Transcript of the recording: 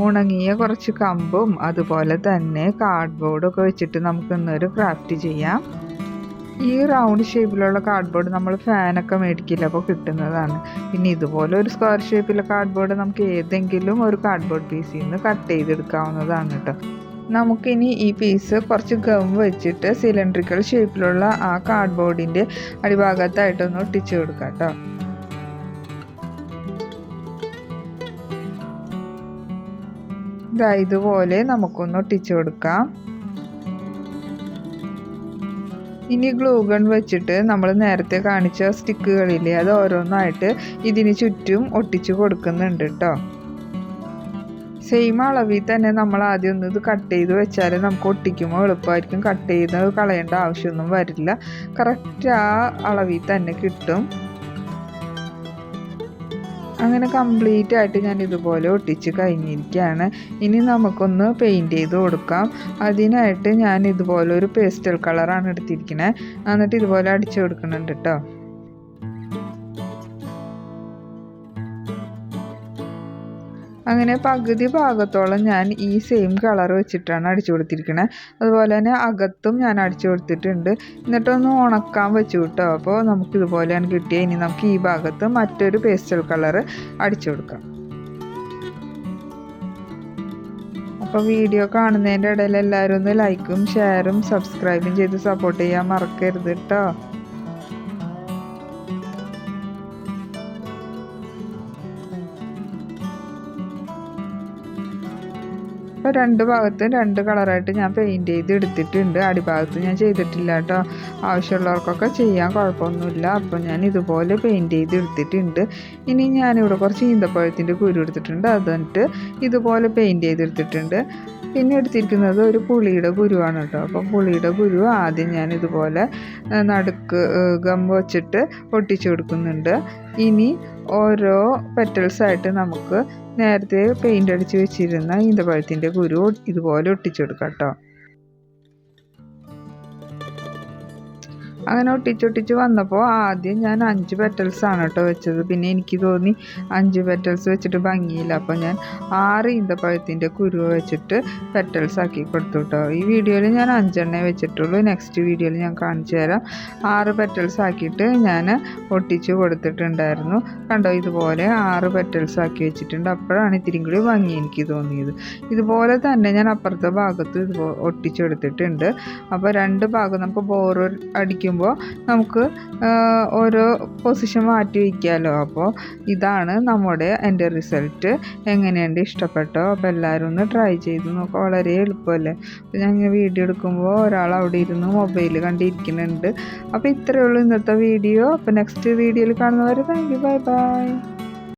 ഉണങ്ങിയ കുറച്ച് കമ്പും അതുപോലെ തന്നെ കാർഡ്ബോർഡൊക്കെ വെച്ചിട്ട് നമുക്ക് ഇന്നൊരു ക്രാഫ്റ്റ് ചെയ്യാം. ഈ റൗണ്ട് ഷേപ്പിലുള്ള കാർഡ്ബോർഡ് നമ്മൾ ഫാനൊക്കെ മേടിക്കില്ല അപ്പോൾ കിട്ടുന്നതാണ്. പിന്നെ ഇതുപോലെ ഒരു സ്ക്വയർ ഷേപ്പിലെ കാർഡ്ബോർഡ് നമുക്ക് ഏതെങ്കിലും ഒരു കാർഡ്ബോർഡ് പീസിൽ നിന്ന് കട്ട് ചെയ്തെടുക്കാവുന്നതാണ് കേട്ടോ നമുക്കിനി ഈ പീസ് കുറച്ച് ഗം വെച്ചിട്ട് സിലിണ്ടറിക്കൽ ഷേപ്പിലുള്ള ആ കാർഡ്ബോർഡിന്റെ അടിഭാഗത്തായിട്ടൊന്ന് ഒട്ടിച്ചു കൊടുക്കാം കേട്ടോ ഇതാ ഇതുപോലെ നമുക്കൊന്ന് ഒട്ടിച്ചു കൊടുക്കാം. ഇനി ഗ്ലൂ ഗൺ വെച്ചിട്ട് നമ്മൾ നേരത്തെ കാണിച്ച സ്റ്റിക്കുകളില്ലേ അത് ഓരോന്നായിട്ട് ഇതിന് ചുറ്റും ഒട്ടിച്ചു കൊടുക്കുന്നുണ്ട് കേട്ടോ സെയിം അളവിൽ തന്നെ നമ്മൾ ആദ്യം ഒന്ന് ഇത് കട്ട് ചെയ്ത് വെച്ചാൽ നമുക്ക് ഒട്ടിക്കുമ്പോൾ എളുപ്പമായിരിക്കും. കട്ട് ചെയ്ത് കളയേണ്ട ആവശ്യമൊന്നും വരില്ല. കറക്റ്റ് ആ അളവിൽ തന്നെ കിട്ടും. അങ്ങനെ കംപ്ലീറ്റ് ആയിട്ട് ഞാൻ ഇതുപോലെ ഒട്ടിച്ച് കഴിഞ്ഞിരിക്കുകയാണ്. ഇനി നമുക്കൊന്ന് പെയിന്റ് ചെയ്ത് കൊടുക്കാം. അതിനായിട്ട് ഞാൻ ഇതുപോലെ ഒരു പേസ്റ്റൽ കളറാണ് എടുത്തിരിക്കുന്നത് എന്നിട്ട് ഇതുപോലെ അടിച്ചു കൊടുക്കുന്നുണ്ട് കേട്ടോ അങ്ങനെ പകുതി ഭാഗത്തോളം ഞാൻ ഈ സെയിം കളർ വെച്ചിട്ടാണ് അടിച്ചു കൊടുത്തിരിക്കുന്നത് അതുപോലെ തന്നെ അകത്തും ഞാൻ അടിച്ചു കൊടുത്തിട്ടുണ്ട്. എന്നിട്ടൊന്ന് ഉണക്കാൻ വെച്ചു കിട്ടോ അപ്പോൾ നമുക്ക് ഇതുപോലെയാണ് കിട്ടിയത് ഇനി നമുക്ക് ഈ ഭാഗത്ത് മറ്റൊരു പേസ്റ്റൽ കളർ അടിച്ചു കൊടുക്കാം. അപ്പോൾ വീഡിയോ കാണുന്നതിന്റെ ഇടയിൽ എല്ലാവരും ഒന്ന് ലൈക്കും ഷെയറും സബ്സ്ക്രൈബും ചെയ്ത് സപ്പോർട്ട് ചെയ്യാൻ മറക്കരുത് കേട്ടോ അപ്പോൾ രണ്ട് ഭാഗത്തും രണ്ട് കളറായിട്ട് ഞാൻ പെയിന്റ് ചെയ്ത് എടുത്തിട്ടുണ്ട്. അടിഭാഗത്ത് ഞാൻ ചെയ്തിട്ടില്ല കേട്ടോ. ആവശ്യമുള്ളവർക്കൊക്കെ ചെയ്യാൻ കുഴപ്പമൊന്നുമില്ല. അപ്പോൾ ഞാൻ ഇതുപോലെ പെയിന്റ് ചെയ്ത് എടുത്തിട്ടുണ്ട്. ഇനി ഞാനിവിടെ കുറച്ച് ഈന്തപ്പഴത്തിന്റെ കുരു എടുത്തിട്ടുണ്ട്. അത് എന്നിട്ട് ഇതുപോലെ പെയിന്റ് ചെയ്തെടുത്തിട്ടുണ്ട് പിന്നെ എടുത്തിരിക്കുന്നത് ഒരു പുളിയുടെ കുരുവാണ് കേട്ടോ. അപ്പം പുളിയുടെ കുരു ആദ്യം ഞാൻ ഇതുപോലെ നടുക്ക് ഗം വെച്ചിട്ട് ഒട്ടിച്ചു കൊടുക്കുന്നുണ്ട്. ഇനി ഓരോ പെറ്റൽസായിട്ട് നമുക്ക് നേരത്തെ പെയിന്റ് അടിച്ച് വെച്ചിരുന്ന ഈന്തപ്പഴത്തിന്റെ കുരു ഇതുപോലെ ഒട്ടിച്ചെടുക്കാം കേട്ടോ. അങ്ങനെ ഒട്ടിച്ചൊട്ടിച്ച് വന്നപ്പോൾ ആദ്യം ഞാൻ അഞ്ച് പെറ്റൽസ് ആണ് കേട്ടോ വെച്ചത്. പിന്നെ എനിക്ക് തോന്നി അഞ്ച് പെറ്റൽസ് വെച്ചിട്ട് ഭംഗിയില്ല. അപ്പോൾ ഞാൻ ആറ് ഈന്തപ്പഴത്തിന്റെ കുരുവ വെച്ചിട്ട് പെറ്റൽസ് ആക്കി കൊടുത്തു കേട്ടോ ഈ വീഡിയോയിൽ ഞാൻ അഞ്ചെണ്ണേ വെച്ചിട്ടുള്ളൂ. നെക്സ്റ്റ് വീഡിയോയിൽ ഞാൻ കാണിച്ചു തരാം. ആറ് പെറ്റൽസ് ആക്കിയിട്ട് ഞാൻ ഒട്ടിച്ച് കൊടുത്തിട്ടുണ്ടായിരുന്നു. കണ്ടോ ഇതുപോലെ ആറ് പെറ്റൽസ് ആക്കി വെച്ചിട്ടുണ്ട്. അപ്പോഴാണ് ഇത്തിരി കൂടി ഭംഗി എനിക്ക് തോന്നിയത്. ഇതുപോലെ തന്നെ ഞാൻ അപ്പുറത്തെ ഭാഗത്തും ഇതുപോലെ ഒട്ടിച്ചെടുത്തിട്ടുണ്ട് അപ്പോൾ രണ്ട് ഭാഗം നമുക്ക് ബോർ അടിക്കുമ്പോൾ നമുക്ക് ഓരോ പൊസിഷൻ മാറ്റി വയ്ക്കാമല്ലോ അപ്പോൾ ഇതാണ് നമ്മുടെ എന്റെ റിസൾട്ട് എങ്ങനെയുണ്ട്? ഇഷ്ടപ്പെട്ടോ? അപ്പോൾ എല്ലാവരും ഒന്ന് ട്രൈ ചെയ്ത് നോക്കുക വളരെ എളുപ്പമല്ലേ? അപ്പോൾ ഞങ്ങൾ വീഡിയോ എടുക്കുമ്പോൾ ഒരാൾ അവിടെ ഇരുന്ന് മൊബൈൽ കണ്ടിരിക്കുന്നുണ്ട്. അപ്പോൾ ഇത്രയേ ഉള്ളൂ ഇന്നത്തെ വീഡിയോ അപ്പോൾ നെക്സ്റ്റ് വീഡിയോയിൽ കാണുന്നവർ താങ്ക് യു ബൈ ബൈ